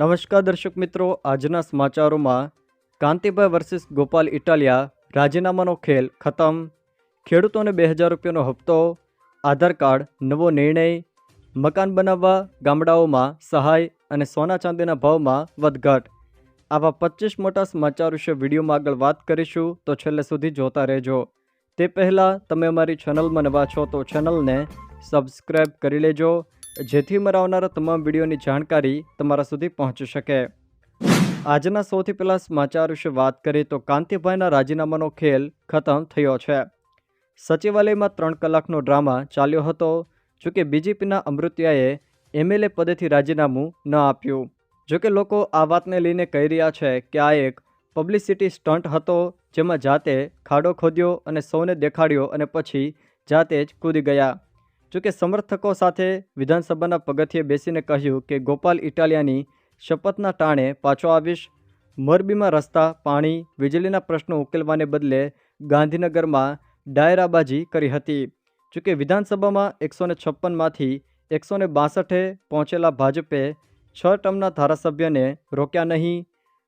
નમસ્કાર દર્શક મિત્રો, આજના સમાચારોમાં કાંતિભાઈ વર્સિસ ગોપાલ ઇટાલિયા રાજીનામાનો ખેલ ખતમ. ખેડૂતોને બે હજાર રૂપિયાનો હપ્તો, આધાર કાર્ડ, નવો નિર્ણય, મકાન બનાવવા ગામડાઓમાં સહાય અને સોના ચાંદીના ભાવમાં વધઘટ. આવા પચીસ મોટા સમાચાર વિશે વિડીયોમાં આગળ વાત કરીશું, તો છેલ્લે સુધી જોતા રહેજો. તે પહેલાં તમે અમારી ચેનલમાં નવા છો તો ચેનલને સબસ્ક્રાઈબ કરી લેજો. જેથી મારા આવનારા તમામ વિડીયોની જાણકારી તમારા સુધી પહોંચી શકે. આજના સૌથી પહેલાં સમાચાર વિશે વાત કરીએ તો કાંતિભાઈના રાજીનામાનો ખેલ ખતમ થયો છે. સચિવાલયમાં ત્રણ કલાકનો ડ્રામા ચાલ્યો હતો જોકે બીજેપીના અમૃત્યાએ એમએલએ પદેથી રાજીનામું ન આપ્યું. જોકે લોકો આ વાતને લઈને કહી રહ્યા છે કે આ એક પબ્લિસિટી સ્ટન્ટ હતો, જેમાં જાતે ખાડો ખોદ્યો અને સૌને દેખાડ્યો અને પછી જાતે જ કૂદી ગયા. જોકે સમર્થકો સાથે વિધાનસભાના પગથિયે બેસીને કહ્યું કે ગોપાલ ઇટાલિયાની શપથના ટાણે પાછો આવીશ. મોરબીમાં રસ્તા, પાણી, વીજળીના પ્રશ્નો ઉકેલવાને બદલે ગાંધીનગરમાં ડાયરાબાજી કરી હતી. જોકે વિધાનસભામાં એકસો ને છપ્પનમાંથી એકસો ને બાસઠે પહોંચેલા ભાજપે છ ટર્મના ધારાસભ્યને રોક્યા નહીં.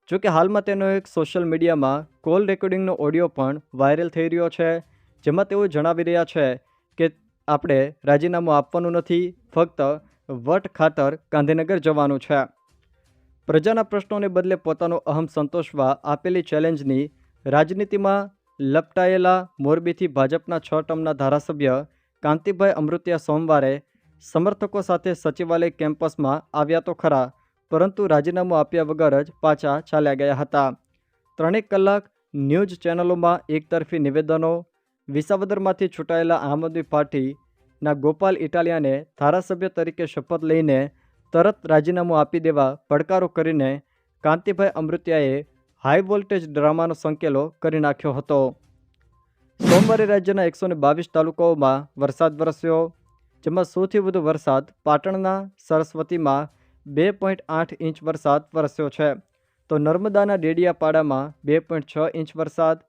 જોકે હાલમાં તેનો એક સોશિયલ મીડિયામાં કોલ રેકોર્ડિંગનો ઓડિયો પણ વાયરલ થઈ રહ્યો છે, જેમાં તેઓ જણાવી રહ્યા છે કે આપણે રાજીનામું આપવાનું નથી, ફક્ત વટ ખાતર ગાંધીનગર જવાનું છે. પ્રજાના પ્રશ્નોને બદલે પોતાનો અહમ સંતોષવા આપેલી ચેલેન્જની રાજનીતિમાં લપટાયેલા મોરબીથી ભાજપના છ ટર્મના ધારાસભ્ય કાંતિભાઈ અમૃતિયા સોમવારે સમર્થકો સાથે સચિવાલય કેમ્પસમાં આવ્યા તો ખરા, પરંતુ રાજીનામું આપ્યા વગર જ પાછા ચાલ્યા ગયા હતા. ત્રણેક કલાક ન્યૂઝ ચેનલોમાં એકતરફી નિવેદનો વિસાવદરમાંથી છૂટાયેલા આમ આદમી પાર્ટીના ગોપાલ ઇટાલિયાને ધારાસભ્ય તરીકે શપથ લઈને તરત રાજીનામું આપી દેવા પડકારો કરીને કાંતિભાઈ અમૃતિયાએ હાઈ વોલ્ટેજ ડ્રામાનો સંકેલો કરી નાખ્યો હતો. સોમવારે રાજ્યના એકસોને બાવીસ તાલુકાઓમાં વરસાદ વરસ્યો, જેમાં સૌથી વધુ વરસાદ પાટણના સરસ્વતીમાં બે પોઈન્ટ આઠ ઇંચ વરસાદ વરસ્યો છે. તો નર્મદાના ડેડિયાપાડામાં બે પોઈન્ટ છ ઇંચ વરસાદ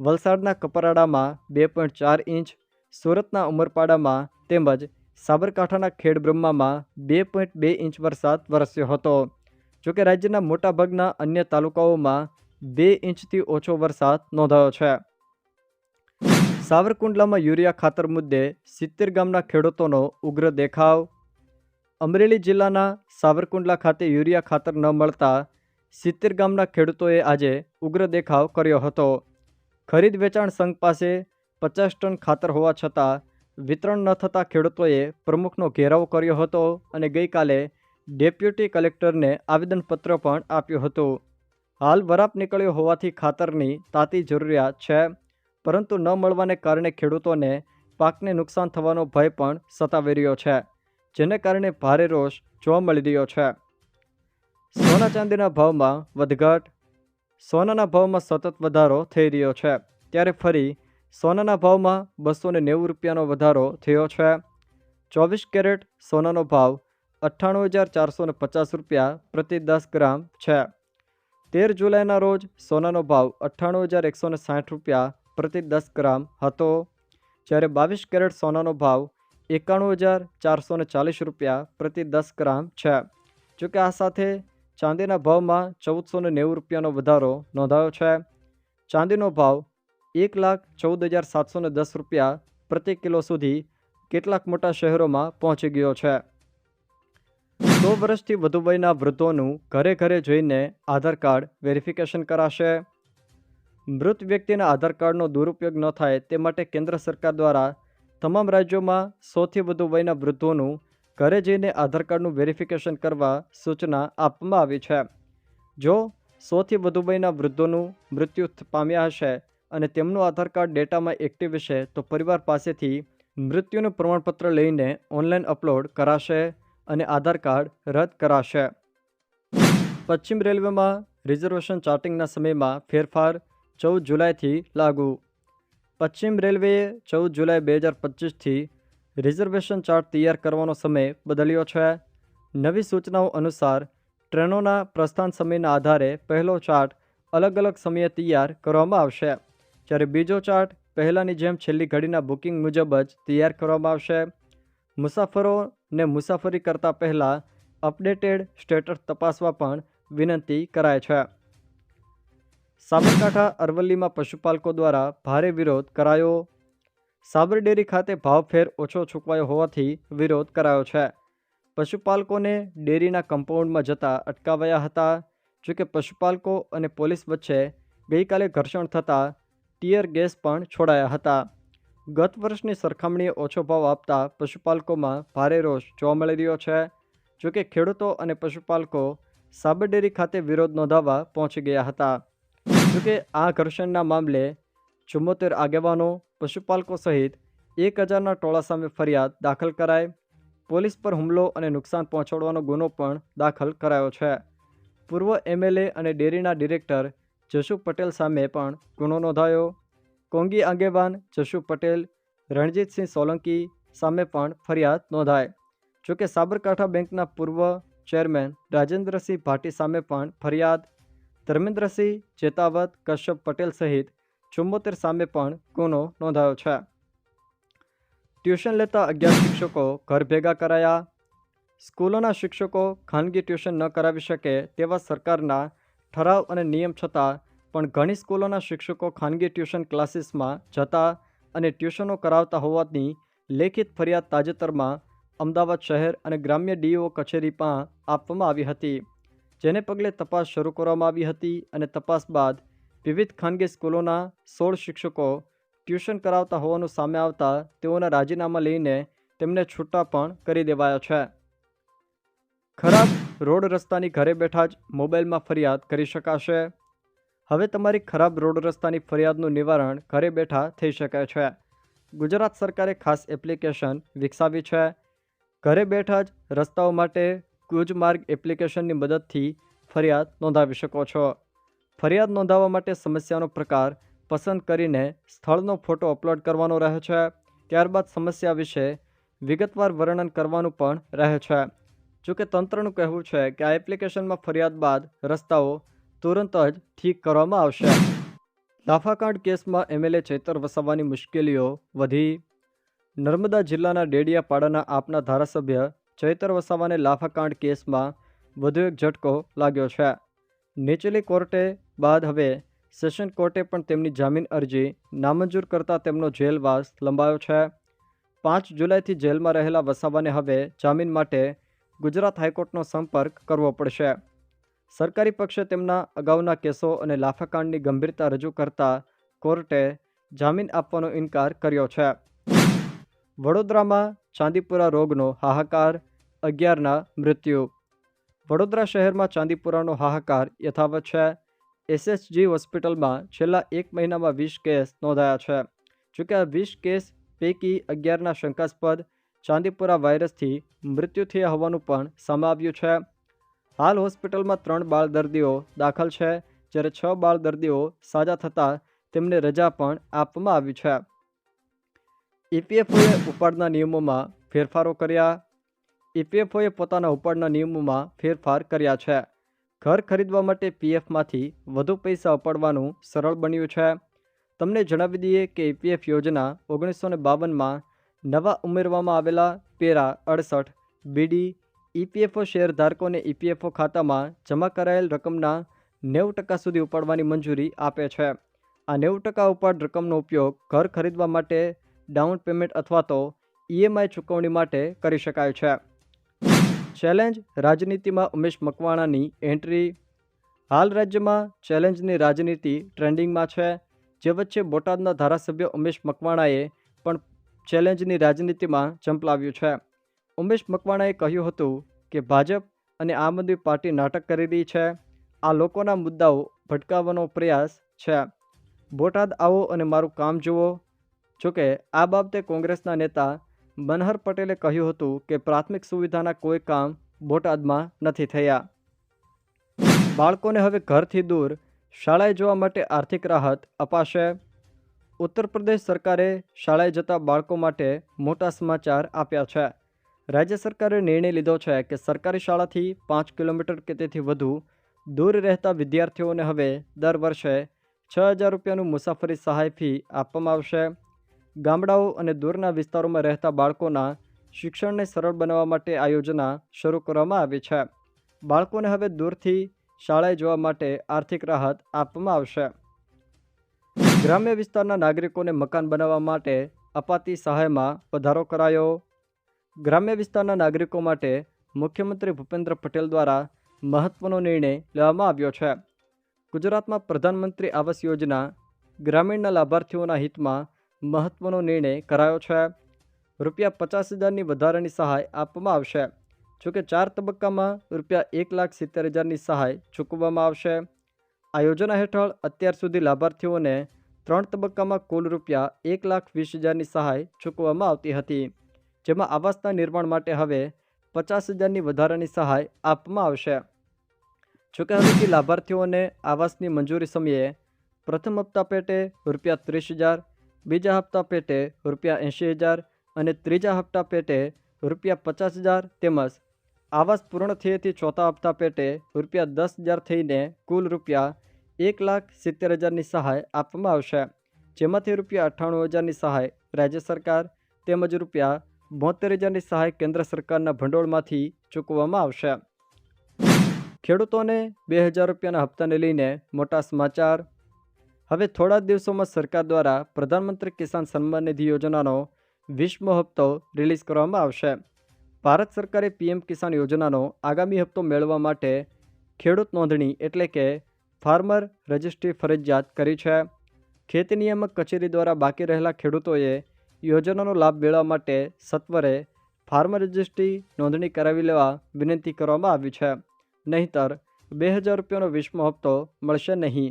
વલસાડના કપરાડામાં બે પોઈન્ટ ચાર ઇંચ, સુરતના ઉમરપાડામાં તેમજ સાબરકાંઠાના ખેડબ્રહ્મામાં બે પોઈન્ટ બે ઇંચ વરસાદ વરસ્યો હતો. જોકે રાજ્યના મોટાભાગના અન્ય તાલુકાઓમાં બે ઇંચથી ઓછો વરસાદ નોંધાયો છે. સાવરકુંડલામાં યુરિયા ખાતર મુદ્દે સિત્તેર ગામના ખેડૂતોનો ઉગ્ર દેખાવ. અમરેલી જિલ્લાના સાવરકુંડલા ખાતે યુરિયા ખાતર ન મળતા સિત્તેર ગામના ખેડૂતોએ આજે ઉગ્ર દેખાવ કર્યો હતો. ખરીદ વેચાણ સંઘ પાસે પચાસ ટન ખાતર હોવા છતાં વિતરણ ન થતાં ખેડૂતોએ પ્રમુખનો ઘેરાવ કર્યો હતો અને ગઈકાલે ડેપ્યુટી કલેક્ટરને આવેદનપત્ર પણ આપ્યું હતું. હાલ વરાપ નીકળ્યો હોવાથી ખાતરની તાતી જરૂરિયાત છે, પરંતુ ન મળવાને કારણે ખેડૂતોને પાકને નુકસાન થવાનો ભય પણ સતાવી રહ્યો છે, જેને કારણે ભારે રોષ જોવા મળી રહ્યો છે. સોના ચાંદીના ભાવમાં વધઘટ સોનાના ભાવમાં સતત વધારો થઈ રહ્યો છે. ત્યારે ફરી સોનાના ભાવમાં બસો નેવું રૂપિયાનો વધારો થયો છે. ચોવીસ કેરેટ સોનાનો ભાવ અઠ્ઠાણું હજાર ચારસો પચાસ રૂપિયા પ્રતિ દસ ગ્રામ છે. તેર જુલાઈના રોજ સોનાનો ભાવ અઠ્ઠાણું હજાર એકસો સાઠ રૂપિયા પ્રતિ દસ ગ્રામ હતો. જ્યારે બાવીસ કેરેટ સોનાનો ભાવ એકાણું હજાર ચારસો ચાલીસ રૂપિયા પ્રતિ દસ ગ્રામ છે. જોકે આ સાથે ચાંદીના ભાવમાં ચૌદસો ને નેવું રૂપિયાનો વધારો નોંધાયો છે. ચાંદીનો ભાવ એક લાખ ચૌદ હજાર સાતસો ને દસ રૂપિયા પ્રતિ કિલો સુધી કેટલાક મોટા શહેરોમાં પહોંચી ગયો છે. સો વર્ષથી વધુ વયના વૃદ્ધોનું ઘરે ઘરે જઈને આધાર કાર્ડ વેરિફિકેશન કરાશે. મૃત વ્યક્તિના આધાર કાર્ડનો દુરુપયોગ ન થાય તે માટે કેન્દ્ર સરકાર દ્વારા તમામ રાજ્યોમાં સૌથી વધુ વયના વૃદ્ધોનું ઘરે જઈને આધાર કાર્ડનું વેરિફિકેશન કરવા સૂચના આપવામાં આવી છે. જો સૌથી વધુ વયના વૃદ્ધોનું મૃત્યુ પામ્યા હશે અને તેમનું આધાર કાર્ડ ડેટામાં એક્ટિવ હશે, તો પરિવાર પાસેથી મૃત્યુનું પ્રમાણપત્ર લઈને ઓનલાઈન અપલોડ કરાશે અને આધાર કાર્ડ રદ કરાશે. પશ્ચિમ રેલવેમાં રિઝર્વેશન ચાર્ટિંગના સમયમાં ફેરફાર ચૌદ જુલાઈથી લાગુ. પશ્ચિમ રેલવેએ ચૌદ જુલાઈ બે હજાર પચીસથી રિઝર્વેશન ચાર્ટ તૈયાર કરવાનો સમય બદલ્યો છે. નવી સૂચનાઓ અનુસાર, ટ્રેનોના પ્રસ્થાન સમયના આધારે પહેલો ચાર્ટ અલગ અલગ સમયે તૈયાર કરવામાં આવશે. જ્યારે બીજો ચાર્ટ પહેલાંની જેમ છેલ્લી ઘડીના બુકિંગ મુજબ જ તૈયાર કરવામાં આવશે. મુસાફરોને મુસાફરી કરતા પહેલાં અપડેટેડ સ્ટેટસ તપાસવા પણ વિનંતી કરાય છે. સાબરકાંઠા અરવલ્લીમાં પશુપાલકો દ્વારા ભારે વિરોધ કરાયો. સાબર ડેરી ખાતે ભાવફેર ઓછો ચૂકવાયો હોવાથી વિરોધ કરાયો છે. પશુપાલકોને ડેરીના કમ્પાઉન્ડમાં જતા અટકાવાયા હતા. જોકે પશુપાલકો અને પોલીસ વચ્ચે ગઈકાલે ઘર્ષણ થતાં ટીયર ગેસ પણ છોડાયા હતા. ગત વર્ષની સરખામણીએ ઓછો ભાવ આપતા પશુપાલકોમાં ભારે રોષ જોવા મળી રહ્યો છે. જોકે ખેડૂતો અને પશુપાલકો સાબરડેરી ખાતે વિરોધ નોંધાવવા પહોંચી ગયા હતા. જોકે આ ઘર્ષણના મામલે ચુમ્મોતેર આગેવાનો પશુપાલકો સહિત એક હજારના ટોળા સામે ફરિયાદ દાખલ કરાઈ. પોલીસ પર હુમલો અને નુકસાન પહોંચાડવાનો ગુનો પણ દાખલ કરાયો છે. પૂર્વ એમએલએ અને ડેરીના ડિરેક્ટર જશુ પટેલ સામે પણ ગુનો નોંધાયો. કોંગી આગેવાન જશુ પટેલ, રણજીતસિંહ સોલંકી સામે પણ ફરિયાદ નોંધાઈ. જોકે સાબરકાંઠા બેંકના પૂર્વ ચેરમેન રાજેન્દ્રસિંહ ભાટી સામે પણ ફરિયાદ. ધર્મેન્દ્રસિંહ ચેતાવત કશ્યપ પટેલ સહિત ચુમ્મોતેર સામે પણ ગુનો નોંધાયો છે. ટ્યુશન લેતા અગિયાર શિક્ષકો ઘર ભેગા કરાયા. સ્કૂલોના શિક્ષકો ખાનગી ટ્યુશન ન કરાવી શકે તેવા સરકારના ઠરાવ અને નિયમ છતાં પણ ઘણી સ્કૂલોના શિક્ષકો ખાનગી ટ્યુશન ક્લાસીસમાં જતા અને ટ્યુશનો કરાવતા હોવાની લેખિત ફરિયાદ તાજેતરમાં અમદાવાદ શહેર અને ગ્રામ્ય ડીઓ કચેરીમાં આપવામાં આવી હતી. જેને પગલે તપાસ શરૂ કરવામાં આવી હતી અને તપાસ બાદ વિવિધ ખાનગી સ્કૂલોના સોળ શિક્ષકો ટ્યુશન કરાવતા હોવાનું સામે આવતા તેઓના રાજીનામા લઈને તેમને છૂટા પણ કરી દેવાયા છે. ખરાબ રોડ રસ્તાની ઘરે બેઠા જ મોબાઈલમાં ફરિયાદ કરી શકાશે. હવે તમારી ખરાબ રોડ રસ્તાની ફરિયાદનું નિવારણ ઘરે બેઠા થઈ શકે છે. ગુજરાત સરકારે ખાસ એપ્લિકેશન વિકસાવી છે. ઘરે બેઠા જ રસ્તાઓ માટે ગુજમાર્ગ એપ્લિકેશનની મદદથી ફરિયાદ નોંધાવી શકો છો. ફરિયાદ નોંધાવવા માટે સમસ્યાનો પ્રકાર પસંદ કરીને સ્થળનો ફોટો અપલોડ કરવાનો રહે છે. ત્યારબાદ સમસ્યા વિશે વિગતવાર વર્ણન કરવાનું પણ રહે છે. જોકે તંત્રનું કહેવું છે કે આ એપ્લિકેશનમાં ફરિયાદ બાદ રસ્તાઓ તુરંત જ ઠીક કરવામાં આવશે. લાફાકાંડ કેસમાં એમએલએ ચૈતર વસાવવાની મુશ્કેલીઓ વધી. નર્મદા જિલ્લાના ડેડિયાપાડાના આપના ધારાસભ્ય ચૈતર વસાવાને લાફાકાંડ કેસમાં વધુ એક ઝટકો લાગ્યો છે. નીચલી કોર્ટે બાદ હવે સેશન કોર્ટે પણ તેમની જામીન અરજી નામંજૂર કરતા તેમનો જેલવાસ લંબાયો છે. પાંચ જુલાઈથી જેલમાં રહેલા વસાવાને હવે જામીન માટે ગુજરાત હાઈકોર્ટનો સંપર્ક કરવો પડશે. સરકારી પક્ષે તેમના અગાઉના કેસો અને લાફાકાંડની ગંભીરતા રજૂ કરતા કોર્ટે જામીન આપવાનો ઇનકાર કર્યો છે. વડોદરામાં ચાંદીપુરા રોગનો હાહાકાર, અગિયારના મૃત્યુ. વડોદરા શહેરમાં ચાંદીપુરાનો હાહાકાર યથાવત છે. એસએસજી હોસ્પિટલમાં છેલ્લા એક મહિનામાં વીસ કેસ નોંધાયા છે. જોકે આ વીસ કેસ પૈકી અગિયારના શંકાસ્પદ ચાંદીપુરા વાયરસથી મૃત્યુ થયા હોવાનું પણ સામે આવ્યું છે. હાલ હોસ્પિટલમાં ત્રણ બાળ દર્દીઓ દાખલ છે. જ્યારે છ બાળ દર્દીઓ સાજા થતાં તેમને રજા પણ આપવામાં આવી છે. ઈપીએફઓએ ઉપાડના નિયમોમાં ફેરફારો કર્યા. ઈપીએફઓએ પોતાના ઉપાડના નિયમોમાં ફેરફાર કર્યા છે. ઘર ખરીદવા માટે પીએફમાંથી વધુ પૈસા ઉપાડવાનું સરળ બન્યું છે. તમને જણાવી દઈએ કે ઈપીએફ યોજના ઓગણીસો ને બાવનમાં નવા ઉમેરવામાં આવેલા પેરા અડસઠ બીડી ઈપીએફઓ શેરધારકોને ઈપીએફઓ ખાતામાં જમા કરાયેલ રકમના નેવું ટકા સુધી ઉપાડવાની મંજૂરી આપે છે. આ નેવું ટકા ઉપાડ રકમનો ઉપયોગ ઘર ખરીદવા માટે ડાઉન પેમેન્ટ અથવા તો ઈએમઆઈ ચૂકવણી માટે કરી શકાય છે. ચેલેન્જ રાજનીતિમાં ઉમેશ મકવાણાની એન્ટ્રી. હાલ રાજ્યમાં ચેલેન્જની રાજનીતિ ટ્રેન્ડિંગમાં છે. જે વચ્ચે બોટાદના ધારાસભ્ય ઉમેશ મકવાણાએ પણ ચેલેન્જની રાજનીતિમાં ચંપલાવ્યું છે. ઉમેશ મકવાણાએ કહ્યું હતું કે ભાજપ અને આમ આદમી પાર્ટી નાટક કરી રહી છે. આ લોકોના મુદ્દાઓ ભટકાવવાનો પ્રયાસ છે. બોટાદ આવો અને મારું કામ જુઓ. જોકે આ બાબતે કોંગ્રેસના નેતા મનહર પટેલે કહ્યું હતું કે પ્રાથમિક સુવિધાના કોઈ કામ બોટાદમાં નથી થયા. બાળકોને હવે ઘરથી દૂર, શાળાએ જવા માટે આર્થિક રાહત અપાશે. ઉત્તર પ્રદેશ સરકારે શાળાએ જતા બાળકો માટે મોટા સમાચાર આપ્યા છે. રાજ્ય સરકારે નિર્ણય લીધો છે કે સરકારી શાળાથી પાંચ કિલોમીટર કે તેથી વધુ દૂર રહેતા વિદ્યાર્થીઓને હવે દર વર્ષે છ હજાર રૂપિયાનું મુસાફરી સહાય ફી આપવામાં આવશે. ગામડાઓ અને દૂરના વિસ્તારોમાં રહેતા બાળકોના શિક્ષણને સરળ બનાવવા માટે આ યોજના શરૂ કરવામાં આવી છે. બાળકોને હવે દૂરથી શાળાએ જવા માટે આર્થિક રાહત આપવામાં આવશે. ગ્રામ્ય વિસ્તારના નાગરિકોને મકાન બનાવવા માટે અપાતી સહાયમાં વધારો કરાયો. ગ્રામ્ય વિસ્તારના નાગરિકો માટે મુખ્યમંત્રી ભૂપેન્દ્ર પટેલ દ્વારા મહત્વનો નિર્ણય લેવામાં આવ્યો છે. ગુજરાતમાં પ્રધાનમંત્રી આવાસ યોજના ગ્રામીણના લાભાર્થીઓના હિતમાં મહત્વનો નિર્ણય કરાયો છે. રૂપિયા પચાસ હજારની વધારાની સહાય આપવામાં આવશે. જોકે ચાર તબક્કામાં રૂપિયા એક લાખ સિત્તેર હજારની સહાય ચૂકવવામાં આવશે. આ યોજના હેઠળ અત્યાર સુધી લાભાર્થીઓને ત્રણ તબક્કામાં કુલ રૂપિયા એક લાખ વીસ હજારની સહાય ચૂકવવામાં આવતી હતી. જેમાં આવાસના નિર્માણ માટે હવે પચાસ હજારની વધારાની સહાય આપવામાં આવશે. જોકે હવેથી લાભાર્થીઓને આવાસની મંજૂરી સમયે પ્રથમ હપ્તા પેટે રૂપિયા ત્રીસ હજાર બીજા હપ્તા પેટે રૂપિયા એંશી હજાર અને ત્રીજા હપ્તા પેટે રૂપિયા પચાસ હજાર તેમજ આવાસ પૂર્ણ થયેથી ચોથા હપ્તા પેટે રૂપિયા દસ હજાર થઈને કુલ રૂપિયા એક લાખ સિત્તેર હજારની સહાય આપવામાં આવશે. જેમાંથી રૂપિયા અઠ્ઠાણું હજારની સહાય રાજ્ય સરકાર તેમજ રૂપિયા બોતેર હજારની સહાય કેન્દ્ર સરકારના ભંડોળમાંથી ચૂકવવામાં આવશે. ખેડૂતોને બે હજાર રૂપિયાના હપ્તાને લઈને મોટા સમાચાર હવે થોડા દિવસોમાં સરકાર દ્વારા પ્રધાનમંત્રી કિસાન સન્માન નિધિ યોજનાનો વીસમો હપ્તો રિલીઝ કરવામાં આવશે. ભારત સરકારે પીએમ કિસાન યોજનાનો આગામી હપ્તો મેળવવા માટે ખેડૂત નોંધણી એટલે કે ફાર્મર રજિસ્ટ્રી ફરજિયાત કરી છે. ખેતી નિયામક કચેરી દ્વારા બાકી રહેલા ખેડૂતોએ યોજનાનો લાભ મેળવવા માટે સત્વરે ફાર્મર રજિસ્ટ્રી નોંધણી કરાવી લેવા વિનંતી કરવામાં આવી છે. નહીંતર બે હજાર રૂપિયાનો વીસમો હપ્તો મળશે નહીં.